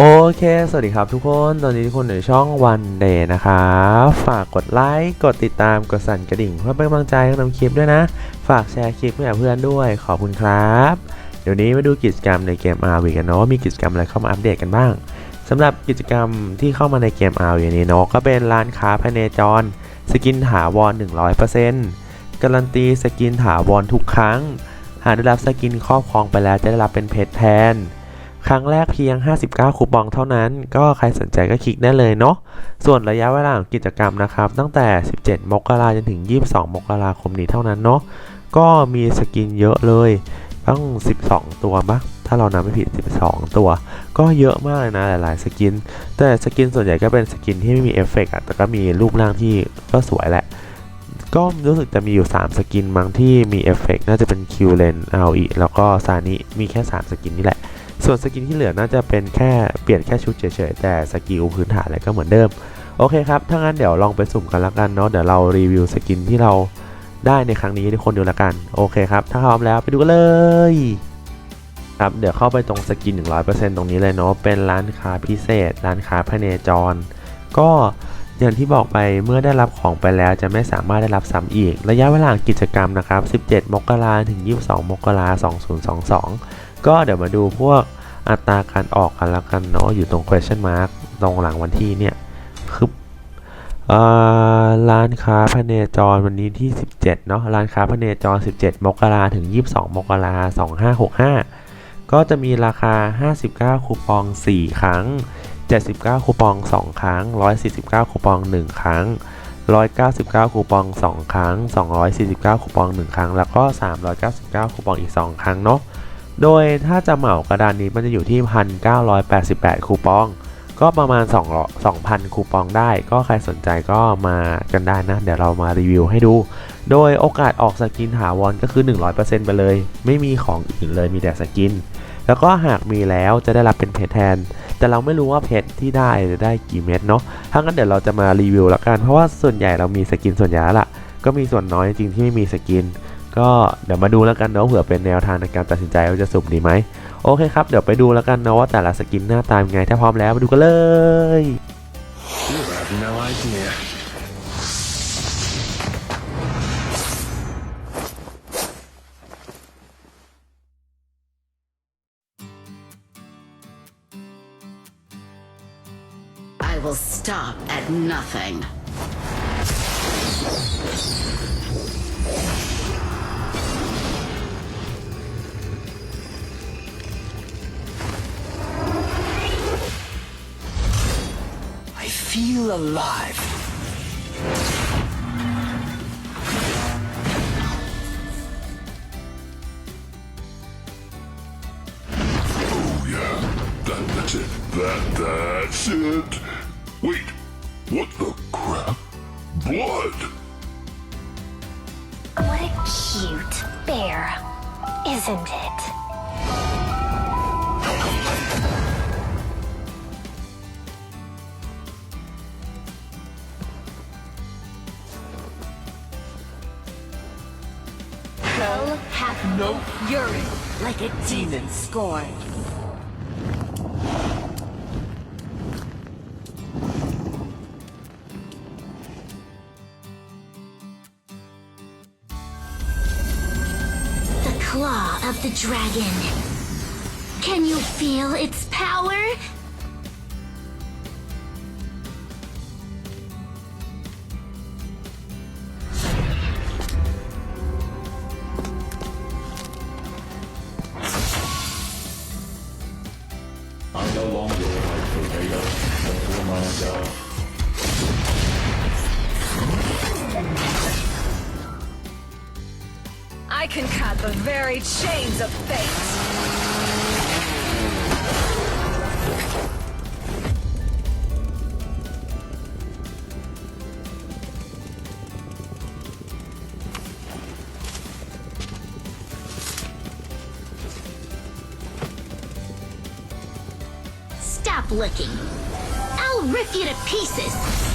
โอเค สวัสดีครับทุกคน ตอนนี้ทุกคนอยู่ในช่อง One Day นะครับ ฝากกดไลค์ กดติดตาม กดสั่นกระดิ่งเพื่อเป็นกำลังใจให้กับคลิปด้วยนะ ฝากแชร์คลิปให้กับเพื่อนด้วย ขอบคุณครับ เดี๋ยวนี้มาดูกิจกรรมในเกม RV กันเนาะ มีกิจกรรมอะไรเข้ามาอัปเดตกันบ้าง สำหรับกิจกรรมที่เข้ามาในเกม RV นี้เนาะ ก็เป็นร้านค้าภายในจร สกินถาวร 100%การันตีสกินถาวรทุกครั้ง หากได้รับสกินครอบครองไปแล้วจะได้รับเป็นเพชรแทน ครั้งแรกเพียง 59 คูปองเท่านั้น ก็ใครสนใจก็คลิกได้เลยเนาะ ส่วนระยะเวลาของกิจกรรมนะครับ ตั้งแต่ 17 มกราจนถึง 22 มกราคมนี้เท่านั้นเนาะ ก็มีสกินเยอะเลย ตั้ง 12 ตัวปะถ้าเรานับไม่ผิด 12 ตัว ก็เยอะมากเลยนะหลาย ๆ สกิน แต่สกินส่วนใหญ่ก็เป็นสกินที่ไม่มีเอฟเฟกต์อะแต่ก็มีรูปร่างที่ก็สวยแหละ ก็รู้สึกจะมีอยู่ 3 สกินมั้งที่มีเอฟเฟกต์น่าจะเป็นคิวเลนอาอีแล้วก็ซานิ มีแค่ 3 สกินนี่แหละ ส่วนสกินที่เหลือน่าจะเป็นแค่เปลี่ยนแค่ชุดเฉยๆ แต่สกิลพื้นฐานอะไรก็เหมือนเดิม โอเคครับ ถ้างั้นเดี๋ยวลองไปสุ่มกันละกันเนาะ เดี๋ยวเรารีวิวสกินที่เราได้ในครั้งนี้ทุกคนดูละกัน โอเคครับ ถ้าพร้อมแล้วไปดูกันเลย ครับ เดี๋ยวเข้าไปตรงสกิน 100%ตรงนี้เลยเนาะ เป็นร้านค้าพิเศษ ร้านค้าพเนจร ก็อย่างที่บอกไปเมื่อได้รับของไปแล้วจะไม่สามารถได้รับซ้ำอีก ระยะเวลากิจกรรมนะครับ 17 มกราถึง 22 มกรา2022 ก็เดี๋ยวมาดูพวกอัตราการออกกันละกันเนาะอยู่ตรง question mark ตรงหลังวันที่เนี่ยคือร้านค้าพเนจรวันนี้ที่ 17เนาะร้านค้าพเนจร 17 มกราถึง 22 มกรา2565 ก็จะมีราคา 59 คูปอง 4 ครั้ง 79 คูปอง 2 ครั้ง 149 คูปอง 1 ครั้ง 199 คูปอง 2 ครั้ง 249 คูปอง 1 ครั้ง แล้วก็ 399 คูปองอีก 2 ครั้งเนาะ โดยถ้าจะเหมากระดานนี้มันจะอยู่ที่ 1,988 คูปอง ก็ประมาณ 2 2,000 คูปองได้ ก็ใครสนใจก็มากันได้นะ เดี๋ยวเรามารีวิวให้ดู โดยโอกาสออกสกินถาวรก็คือ 100%ไปเลย ไม่มีของอื่นเลยมีแต่สกิน แล้วก็หากมีแล้วจะได้รับเป็นเพชรแทน แต่เราไม่รู้ว่าเพชรที่ได้จะได้กี่เม็ดเนาะถ้างั้นเดี๋ยวเราจะมารีวิวแล้วกัน เพราะว่าส่วนใหญ่เรามีสกินส่วนใหญ่ละก็มีส่วนน้อยจริงๆที่ไม่มีสกิน ก็เดี๋ยวมาดูแล้วกันเนาะเผื่อเป็นแนวทางในการตัดสินใจว่าจะสุ่มดีไหมโอเคครับเดี๋ยวไปดูแล้วกันเนาะว่าแต่ละสกินหน้าตาเป็นไงถ้าพร้อมแล้วมาดูกันเลย You have no idea. Feel alive. Oh yeah, that, that's it. That, that's it. Wait, what the crap? Blood! What a cute bear, isn't it? Hath no fury like a demon scorned. The claw of the dragon. Can you feel its power? the very chains of fate. Stop licking. I'll rip you to pieces.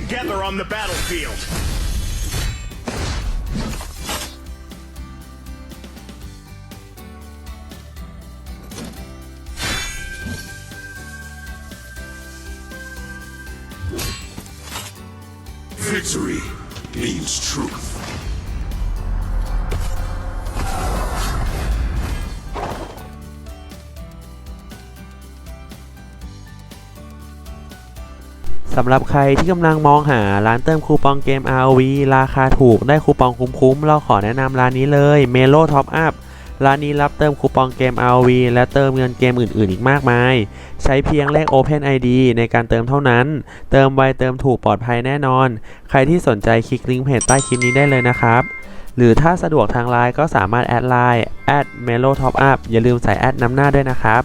Together on the battlefield. Victory means truth. สำหรับใครที่กำลังมองหาร้านเติมคูปองเกม ROV ราคาถูกได้คูปองคุ้มๆ เราขอแนะนำร้านนี้เลย Melo Top Up ร้านนี้รับเติมคูปองเกม ROV และเติมเงินเกมอื่นๆ อีกมากมาย ใช้เพียงเลข Open ID ในการเติมเท่านั้น เติมไวเติมถูกปลอดภัยแน่นอน ใครที่สนใจคลิกลิงก์เพจใต้คลิปนี้ได้เลยนะครับ หรือถ้าสะดวกทางไลน์ก็สามารถแอดไลน์ @melo top up อย่าลืมใส่แอดนำหน้าด้วยนะครับ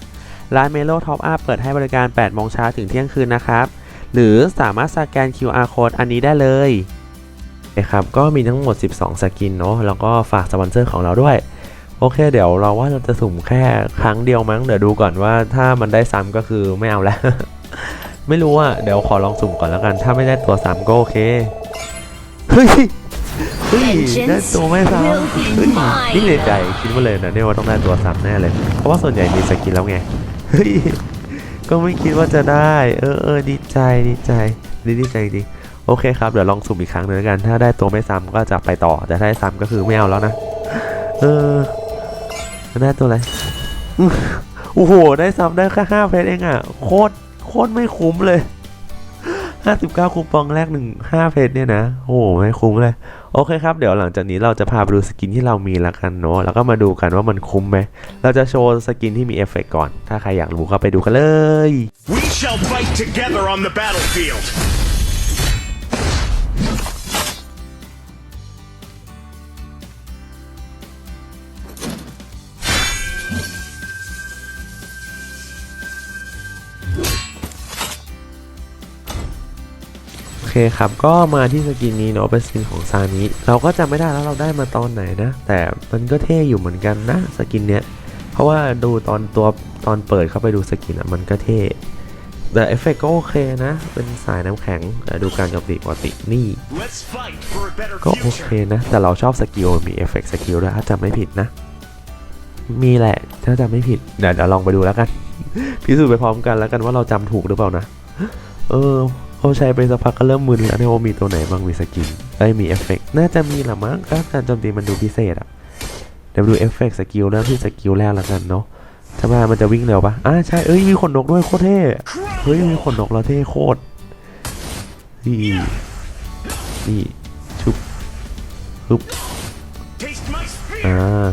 ร้าน Melo Top Up เปิดให้บริการ 8 โมงเช้าถึงเที่ยงคืนนะครับ หรือสามารถสแกน QR code อันนี้ได้เลยนะครับก็มีทั้งหมด 12 สกินเนาะแล้วก็ฝากสปอนเซอร์ของเราด้วย โอเค เดี๋ยวเราว่าเราจะสุ่มแค่ครั้งเดียวมั้ง เดี๋ยวดูก่อนว่าถ้ามันได้ซ้ำก็คือไม่เอาแล้ว ไม่รู้อะเดี๋ยวขอลองสุ่มก่อนแล้วกัน ถ้าไม่ได้ตัวซ้ำก็โอเค เฮ้ยเฮ้ยได้ตัวไม่ซ้ำเฮ้ยนี่ในใจคิดมาเลยนะเนี่ยว่าต้องได้ตัวซ้ำแน่เลย เพราะว่าส่วนใหญ่มีสกินแล้วไงเฮ้ย ก็ไม่คิดว่าจะได้ เออเออดีใจดีใจดีดีใจจริงโอเคครับ เดี๋ยวลองสุ่มอีกครั้งหนึ่งกัน ถ้าได้ตัวไม่ซ้ำก็จะไปต่อ แต่ถ้าได้ซ้ำก็คือไม่เอาแล้วนะ เออ ได้ตัวอะไรโอ้โห ได้ซ้ำได้แค่ห้าเพชรเองอะ โคตร โคตรไม่คุ้มเลย 59 คูปองแรกหนึ่ง5เพจเนี่ยนะ โอ้โหไม่คุ้มเลย โอเคครับ เดี๋ยวหลังจากนี้เราจะพาไปดูสกินที่เรามีละกันเนาะ แล้วก็มาดูกันว่ามันคุ้มไหม เราจะโชว์สกินที่มีเอฟเฟกต์ก่อน ถ้าใครอยากรู้ก็ไปดูกันเลย We shall fight together on the battlefield. เคครับ ก็มาที่สกินนี้เนาะเป็นสกินของซานิเราก็จำไม่ได้แล้วเราได้มาตอนไหนนะ แต่มันก็เท่อยู่เหมือนกันนะสกินเนี้ย เพราะว่าดูตอนตัวตอนเปิดเข้าไปดูสกินอะมันก็เท่แต่เอฟเฟกต์ก็โอเคนะ เป็นสายน้ำแข็งแต่ดูการโจมตีปกตินี่ ก็โอเคนะ แต่เราชอบสกิลมีเอฟเฟกต์สกิลด้วยถ้าจำไม่ผิดนะ มีแหละ ถ้าจำไม่ผิดเดี๋ยวเดี๋ยวลองไปดูแล้วกัน พิสูจน์ไปพร้อมกันแล้วกันว่าเราจำถูกหรือเปล่านะ เออ เขาใช้ไปสักพักก็เริ่มมึนแล้วเนี่ยว่ามีตัวไหนบ้างมีสกินได้มีเอฟเฟกต์น่าจะมีละมั้งก็การโจมตีมันดูพิเศษอะเดี๋ยวดูเอฟเฟกต์สกิลเริ่มที่สกิลแรกแล้วกันเนาะถ้ามามันจะวิ่งเร็วปะอ่าใช่เอ้ยมีขนนกด้วยโคตรเท่เฮ้ยมีขนนกแล้วเท่โคตรนี่นี่ชุบชุบอ่า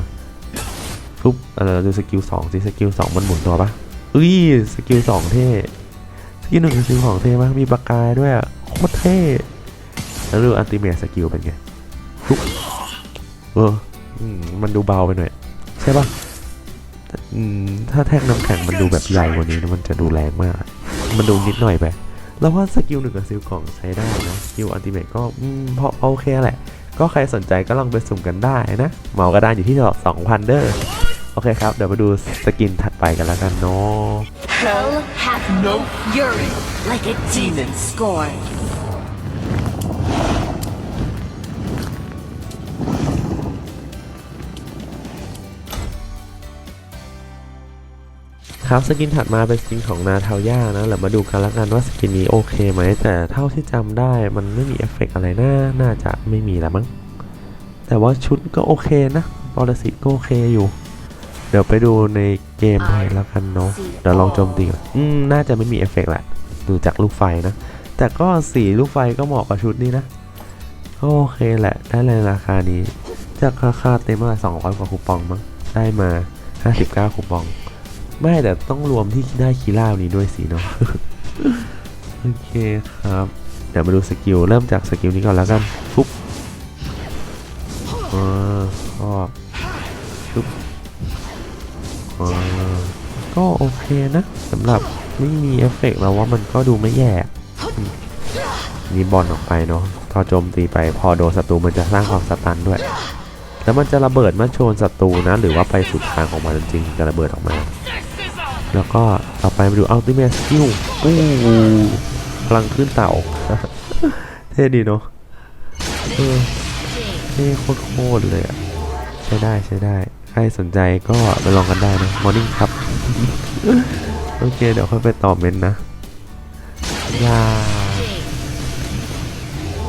ปุ๊บอะไรเราดูสกิลสองสิสกิลสองมันหมุนตัวปะเอ้ยสกิลสองเท่ สกิลหนึ่งกับสกิลสองเท่มากมีปากกายด้วยอะโคตรเท่แล้วดูอัลติเมทสกิลเป็นไงเออมันดูเบาไปหน่อย ใช่ปะถ้าแท่งน้ำแข็งมันดูแบบใหญ่กว่านี้นะมันจะดูแรงมาก มันดูนิดหน่อยไปแล้วว่าสกิลหนึ่งกับสกิลของใช้ได้นะสกิลอัลติเมทก็อืมพอโอเคแหละ ก็ใครสนใจก็ลองไปสุ่มกันได้นะเหมากระดานอยู่ที่จอดสองพันเด้อ อเคครับ เดี๋ยวมาดูสกินถัดไปกันแล้วกันเนาะ Hell hath no fury like a demon scorned. ครับสกินถัดมาเป็นสกินของนาทาย่านะเดี๋ยวมาดูกันแล้วกันว่าสกินนี้โอเคไหมแต่เท่าที่จำได้มันไม่มีเอฟเฟกต์อะไรน่าน่าจะไม่มีแล้วมั้งแต่ว่าชุดก็โอเคนะปรสิตก็โอเคอยู่ เดี๋ยวไปดูในเกมไปแล้วกันเนาะเดี๋ยวลองโจมตีก่อนอืมน่าจะไม่มีเอฟเฟกต์แหละดูจากลูกไฟนะ แต่ก็สีลูกไฟก็เหมาะกับชุดนี้นะก็โอเคแหละ ได้ในราคานี้ จากราคาเต็มเมื่อไหร่200 กว่าคูปองมั้งได้มา 59 คูปอง ไม่แต่ต้องรวมที่ได้คีร่านี้ด้วยสิเนาะโอเคครับ เดี๋ยวมาดูสกิล เริ่มจากสกิลนี้ก่อนแล้วกันปุ๊บอ่าก็ปปึ๊บอ่า ก็โอเคนะสำหรับไม่มีเอฟเฟกต์เราว่ามันก็ดูไม่แย่มีบอลออกไปเนาะพอโจมตีไปพอโดนศัตรูมันจะสร้างความสตันด้วย แล้วมันจะระเบิดมื่อโชนศัตรูนะ หรือว่าไปสุดทางของมันจริงจะระเบิดออกมา แล้วก็ต่อไปมาดู Ultimate Skill อู้พลังขึ้นเต่า เท่ดีเนาะเท่โคตรเลยอะใช้ได้ใช้ได้ ใครสนใจก็ไปลองกันได้นะ Morning ครับ โอเค เดี๋ยวค่อยไปตอบเมนนะยา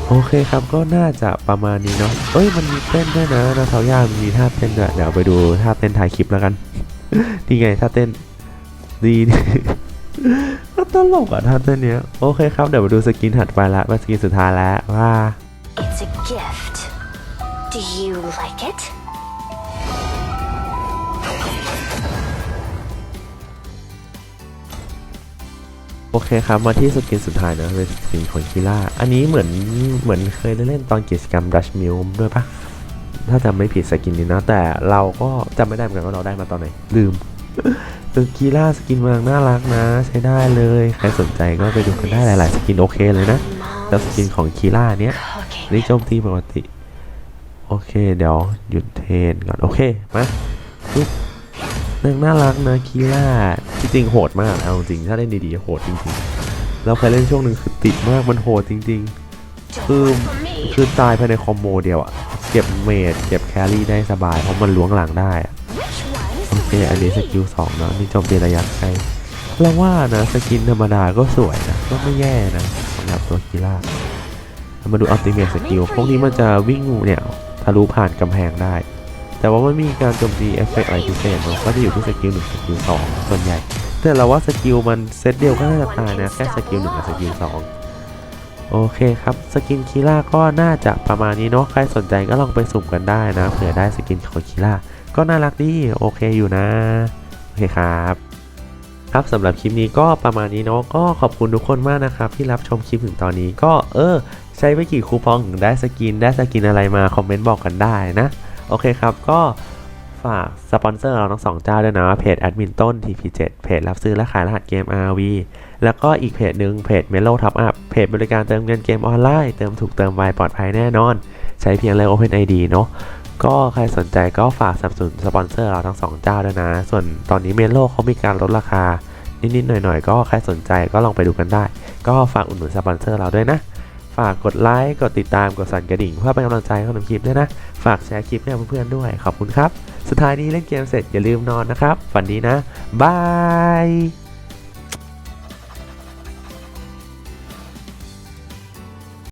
โอเคครับก็น่าจะประมาณนี้เนาะเอ้ยมันมีเต้นด้วยนะนาเทาย่ามีท่าเต้นด้วยเดี๋ยวไปดูท่าเต้นถ่ายคลิปแล้วกันนี่ไงท่าเต้นดีนี่ก็ตลกอะท่าเต้นเนี้ยโอเคครับเดี๋ยวมาดูสกินถัดไปละว่าสกินสุดท้ายแล้วว่า It's a gift. Do you like it? โอเคครับ มาที่สกินสุดท้ายนะเป็นสกินของคิล่า อันนี้เหมือนเหมือนเคยได้เล่นตอนกิจกรรมดัชมิลด้วยปะถ้าจำไม่ผิดสกินนี้นะ แต่เราก็จำไม่ได้เหมือนกันว่าเราได้มาตอนไหน ลืมคือคีล่าสกินมืองน่ารักนะ ใช้ได้เลย ใครสนใจก็ไปดูกันได้หลายๆ สกินโอเคเลยนะ แล้วสกินของคีล่าเนี้ยนี่โจมตีปกติ โอเค เดี๋ยวหยุดเทนก่อน โอเค มาปึ๊บ นางน่ารักนะคีล่าจริงโหดมากเอาจริงถ้าเล่นดีๆโหดจริงๆเราเคยเล่นช่วงหนึ่งคือติดมากมันโหดจริง ๆ คือคือตายภายในคอมโบเดียวอะเก็บเมดเก็บแครี่ได้สบายเพราะมันล้วงหลังได้อะโอเคอันนี้สกิลสองเนาะนี่จมตีระยะไกลเราว่านะสกินธรรมดาก็สวยนะก็ไม่แย่นะสำหรับตัวคีล่ามาดูอัลติเม e สกิลพวกนี้มันจะวิ่งเนี่ยทะลุผ่านกำแพงได้ แต่ว่ามันมีการโจมตีเอฟเฟกต์อะไรพิเศษเนอะก็จะอยู่ที่สกิลหนึ่งสกิลสองส่วนใหญ่ แต่เราว่าสกิลมันเซตเดียวก็น่าจะตายนะแค่สกิลหนึ่งกับสกิลสองโอเคครับสกินคีล่าก็น่าจะประมาณนี้เนาะใครสนใจก็ลองไปสุ่มกันได้นะเผื่อได้สกินของคีล่าก็น่ารักดีโอเคอยู่นะโอเคครับครับสำหรับคลิปนี้ก็ประมาณนี้เนาะก็ขอบคุณทุกคนมากนะครับ ที่รับชมคลิปถึงตอนนี้ก็เออ ใช้ไปกี่คูปองถึงได้สกินได้สกินอะไรมาคอมเมนต์บอกกันได้นะ โอเคครับ ก็ฝากสปอนเซอร์เราทั้งสองเจ้าด้วยนะเพจแอดมินต้น TP7 เพจรับซื้อและขายรหัสเกม RV แล้วก็อีกเพจหนึ่งเพจ Melo Top Up เพจบริการเติมเงินเกมออนไลน์ เติมถูกเติมไวปลอดภัยแน่นอน ใช้เพียงเลข OpenID เนาะก็ใครสนใจก็ฝากสนับสนุนสปอนเซอร์เราทั้งสองเจ้าด้วยนะ ส่วนตอนนี้ Melo เขามีการลดราคา นิดๆหน่อยๆ ก็ใครสนใจก็ลองไปดูกันได้ ก็ฝากอุดหนุนสปอนเซอร์เราด้วยนะ ฝากกดไลค์กดติดตามกดสั่นกระดิ่งเพื่อเป็นกำลังใจให้กับคลิปด้วยนะ ฝากแชร์คลิปให้เพื่อนๆด้วยขอบคุณครับ สุดท้ายนี้เล่นเกมเสร็จอย่าลืมนอนนะครับ ฝันดีนะบาย